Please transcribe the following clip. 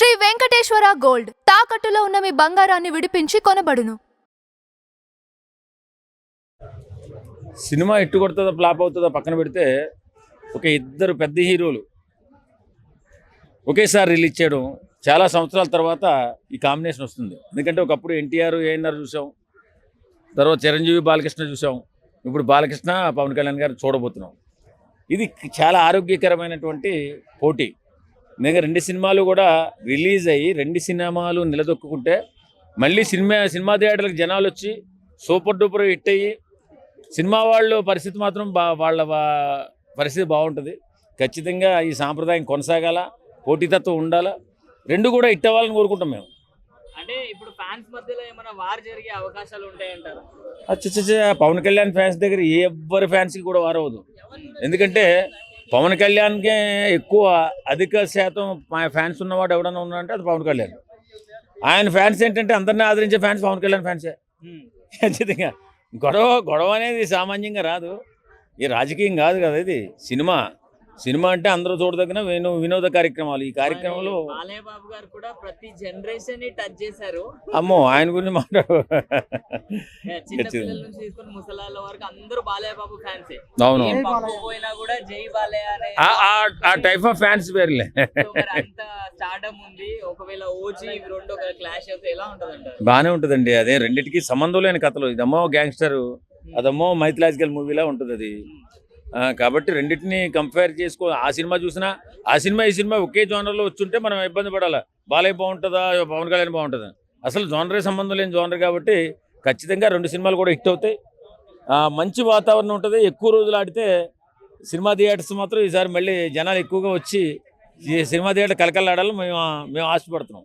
Shri Venkateswara gold. తాకట్టులో ఉన్న మీ బంగారాన్ని విడిపించి కొనబడును. సినిమా ఎట్టు కొడుతుందో ఫ్లాప్ అవుతుందో పక్కన పెడితే ఒక ఇద్దరు పెద్ద హీరోలు ఒకేసారి రిలీజ్ చేయడం చాలా సంవత్సరాల తర్వాత ఈ కాంబినేషన్ వస్తుంది. ఎందుకంటే ఒకప్పుడు ఎన్టీఆర్ ఏఎన్ఆర్ చూసాం. తర్వాత చిరంజీవి బాలకృష్ణ చూసాం. ఇప్పుడు బాలకృష్ణ పవన్ కళ్యాణ్ గారు చూడబోతున్నాం. ఇది చాలా ఆరోగ్యకరమైనటువంటి పోటీ. ఎందుకంటే రెండు సినిమాలు కూడా రిలీజ్ అయ్యి రెండు సినిమాలు నిలదొక్కుంటే మళ్ళీ సినిమా సినిమా థియేటర్లకు జనాలు వచ్చి సూపర్ డూపర్ హిట్ అయ్యి సినిమా వాళ్ళు పరిస్థితి మాత్రం బా వాళ్ళ పరిస్థితి బాగుంటుంది. ఖచ్చితంగా ఈ సాంప్రదాయం కొనసాగాల పోటీతత్వం ఉండాలా. రెండు కూడా హిట్ అవ్వాలని కోరుకుంటాం మేము. అంటే ఇప్పుడు ఫ్యాన్స్ మధ్యలో ఏమైనా వార్ జరిగే అవకాశాలు ఉంటాయంటారు? అచ్చచ్చ పవన్ కళ్యాణ్ ఫ్యాన్స్ దగ్గర ఏ ఎవ్వరి ఫ్యాన్స్కి కూడా వారవదు ఎందుకంటే పవన్ కళ్యాణ్కే ఎక్కువ అధిక శాతం మా ఫ్యాన్స్ ఉన్నవాడు ఎవడన్నా ఉన్నాడంటే అది పవన్ కళ్యాణ్. ఆయన ఫ్యాన్స్ ఏంటంటే అందరినీ ఆదరించే ఫ్యాన్స్ పవన్ కళ్యాణ్ ఫ్యాన్సే. ఖచ్చితంగా. గొడవ గొడవ అనేది సామాన్యంగా రాదు. ఈ రాజకీయం కాదు కదా ఇది. సినిమా. సినిమా అంటే అందరూ చూడదగిన వినో వినోద కార్యక్రమాలు. ఈ కార్యక్రమంలో బాలయ్య బాబు గారు కూడా ప్రతి జనరేషన్ టచ్ చేశారు. అమ్మో ఆయన గురించి మాట్లాడు. ముసలాళ్ళ వరకు అందరూ బాలయ్య బాబు ఫ్యాన్సే. అవును. ఏ పబ్బు పోయినా కూడా జై బాలయ్య అనే ఆ- టైప్ ఆఫ్ ఫ్యాన్స్ పేర్లే అంత స్టార్డమ్ ఉంది. ఒకవేళ ఓజీ రెండు క్లాష్ అయితే ఎలా బాగానే ఉంటుందండి. అదే రెండిటికి సంబంధం లేని కథలు. ఇదమ్మో గ్యాంగ్స్టర్ అదమ్మో మైథలాజికల్ మూవీలా ఉంటుంది అది కాబట్టి రెండింటిని కంపేర్ చేసుకో ఆ సినిమా చూసినా ఆ సినిమా ఈ సినిమా ఒకే జోనర్లో వచ్చుంటే మనం ఇబ్బంది పడాలా. బాలయ్య బాగుంటుందా? పవన్ కళ్యాణ్ బాగుంటుందా? అసలు జోనరే సంబంధం లేని జోనర్ కాబట్టి ఖచ్చితంగా రెండు సినిమాలు కూడా హిట్ అవుతాయి. మంచి వాతావరణం ఉంటుంది. ఎక్కువ రోజులు ఆడితే సినిమా థియేటర్స్ మాత్రం ఈసారి మళ్ళీ జనాలు ఎక్కువగా వచ్చి ఈ సినిమా థియేటర్ కలకలాడాలని మేము మేము ఆశపడుతున్నాం.